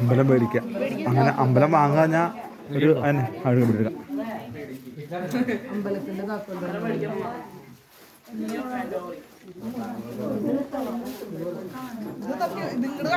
അമ്പലം മേടിക്കുക. അങ്ങനെ അമ്പലം വാങ്ങാഞ്ഞാ ഒരു അതിനെ അഴുക പിടിക്കുക നല്ല തപ്പി നിങ്ങട്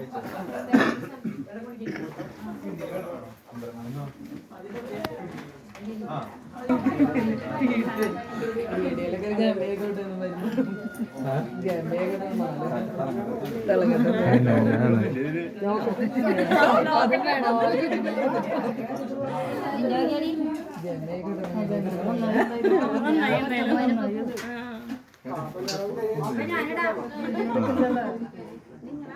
കിടക്കുമ്പോ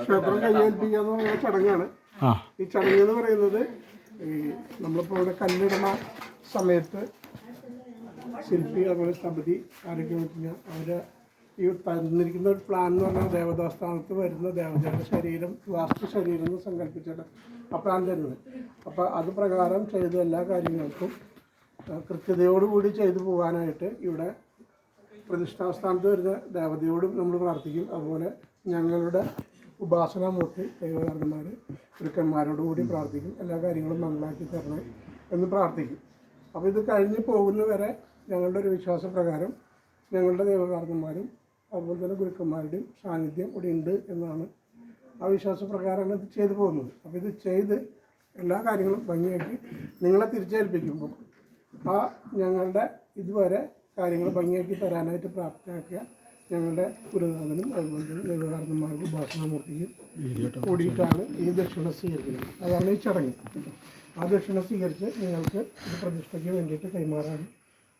ക്ഷേത്രം കയ്യേൽപ്പിക്കാന്ന് പറയുന്ന ചടങ്ങാണ്. ഈ ചടങ്ങ് എന്ന് പറയുന്നത് ഈ നമ്മളിപ്പോ ഇവിടെ കല്ലിടണ സമയത്ത് ശില്പി അതുപോലെ സമിതി ആരൊക്കെ വെച്ചാൽ അവർ ഈ തന്നിരിക്കുന്ന ഒരു പ്ലാൻ എന്ന് പറഞ്ഞാൽ ദേവതാസ്ഥാനത്ത് വരുന്ന ദേവതയുടെ ശരീരം വാസ്തു ശരീരം എന്ന് സങ്കല്പിച്ചിട്ട് ആ പ്ലാൻ തരുന്നത്. അപ്പോൾ അത് പ്രകാരം ചെയ്ത എല്ലാ കാര്യങ്ങൾക്കും കൃത്യതയോടുകൂടി ചെയ്തു പോകാനായിട്ട് ഇവിടെ പ്രതിഷ്ഠാസ്ഥാനത്ത് വരുന്ന ദേവതയോടും നമ്മൾ പ്രാർത്ഥിക്കും. അതുപോലെ ഞങ്ങളുടെ ഉപാസനാമൂർത്തി ദൈവകാരന്മാർ ഗുരുക്കന്മാരോടുകൂടി പ്രാർത്ഥിക്കും. എല്ലാ കാര്യങ്ങളും നന്നാക്കി തരണേ എന്ന് പ്രാർത്ഥിക്കും. അപ്പോൾ ഇത് കഴിഞ്ഞ് പോകുന്നവരെ ഞങ്ങളുടെ ഒരു വിശ്വാസപ്രകാരം ഞങ്ങളുടെ ദൈവകാരന്മാരും അതുപോലെ തന്നെ ഗുരുക്കന്മാരുടെയും സാന്നിധ്യം ഇവിടെ ഉണ്ട് എന്നാണ് ആ വിശ്വാസപ്രകാരമാണ് ഇത് ചെയ്തു പോകുന്നത്. അപ്പോൾ ഇത് ചെയ്ത് എല്ലാ കാര്യങ്ങളും ഭംഗിയാക്കി നിങ്ങളെ തിരിച്ചേൽപ്പിക്കുമ്പോൾ ആ ഞങ്ങളുടെ ഇതുവരെ കാര്യങ്ങൾ ഭംഗിയാക്കി തരാനായിട്ട് പ്രാപ്തിയാക്കിയ ഞങ്ങളുടെ ഗുരുനാഥനും അതുപോലെ തന്നെ ദേവകാർന്നന്മാർക്കും ഭാഷണമൂർത്തിക്കും കൂടിയിട്ടാണ് ഈ ദക്ഷിണ സ്വീകരിക്കുന്നത്. അതാണ് ഈ ചടങ്ങ്. ആ ദക്ഷിണ സ്വീകരിച്ച് നിങ്ങൾക്ക് പ്രതിഷ്ഠയ്ക്ക് വേണ്ടിയിട്ട് കൈമാറാണ്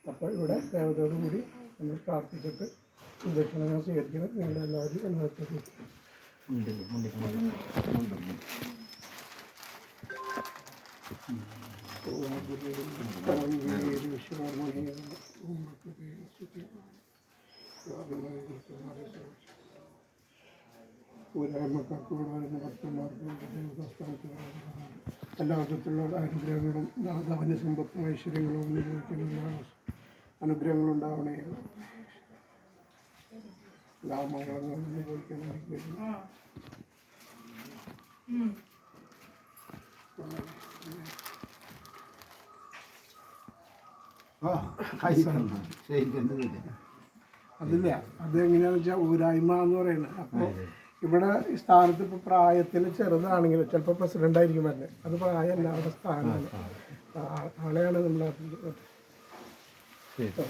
അപ്പോൾ ഇവിടെ ദേവതയോട് കൂടി നമ്മൾ പ്രാർത്ഥിച്ചിട്ട് ദക്ഷിണ സ്വീകരിക്കണം. ഞങ്ങളുടെ എല്ലാവരും എന്നത്തേക്ക് ഊരായ്മക്കാർക്ക് ഇവിടെ വരുന്ന ഭക്തന്മാർക്ക് ദേവസ്ഥാനത്ത് എല്ലാ വിധത്തിലുള്ള അനുഗ്രഹങ്ങളും ധാന്യ സമ്പത്തും ഐശ്വര്യങ്ങളും എല്ലാ അനുഗ്രഹങ്ങളും ഉണ്ടാവണേ എല്ലാ മംഗളങ്ങളും അനുഭവിക്കാൻ അനുഗ്രഹിക്കുന്നു അതില്ല. അത് എങ്ങനെയാണെന്ന് വെച്ചാൽ ഊരായ്മ എന്ന് പറയുന്നത്. അപ്പോൾ ഇവിടെ ഈ സ്ഥാനത്ത് ഇപ്പോൾ പ്രായത്തിൽ ചെറുതാണെങ്കിൽ ചിലപ്പോൾ പ്രസിഡന്റ് ആയിരിക്കും വരുന്നത് അത് പ്രായമല്ല അവിടെ സ്ഥാനമാണ്. ആളെയാണ് നമ്മൾ. ഇത്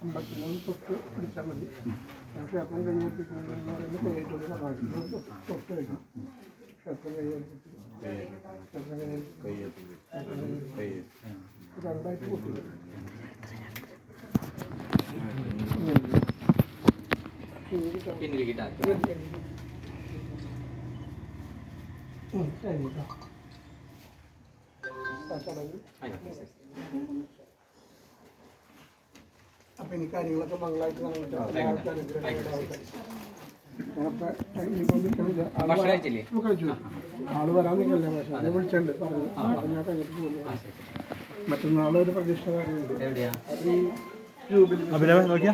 അമ്പത്തിനൊന്ന് തൊട്ട് പിടിച്ചാൽ മതി ക്ഷേത്രം കൈയേൽപ്പിക്കുന്നത് പറയുന്നത് പേരൂർ സഭാഷികൾ തൊട്ട് വയ്ക്കും ക്ഷേത്രം കൈയേൽപ്പിച്ച് ക്ഷേത്രം കൈയേൽപ്പിച്ച് രണ്ടായിട്ട് കൂട്ടി ചടങ്ങ് അപ്പൊ ഇനി കാര്യങ്ങളൊക്കെ മംഗളായിട്ട് ഇനിയിപ്പോ ആൾ വരാൻ നിൽക്കല്ലേ? പക്ഷെ അത് വിളിച്ചിട്ടുണ്ട് പറഞ്ഞു ഞാൻ കഴിഞ്ഞിട്ട് പോകുന്നു മറ്റന്നാൾ ഒരു പ്രതീക്ഷ കാര്യമുണ്ട്. അത് അഭിനവ് നോക്കിയാ?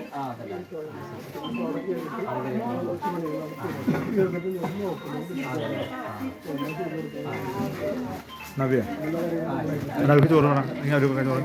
നവ്യ അവർക്ക് ചോറ് വേണം. നിങ്ങൾ അവർക്ക് ചോറ്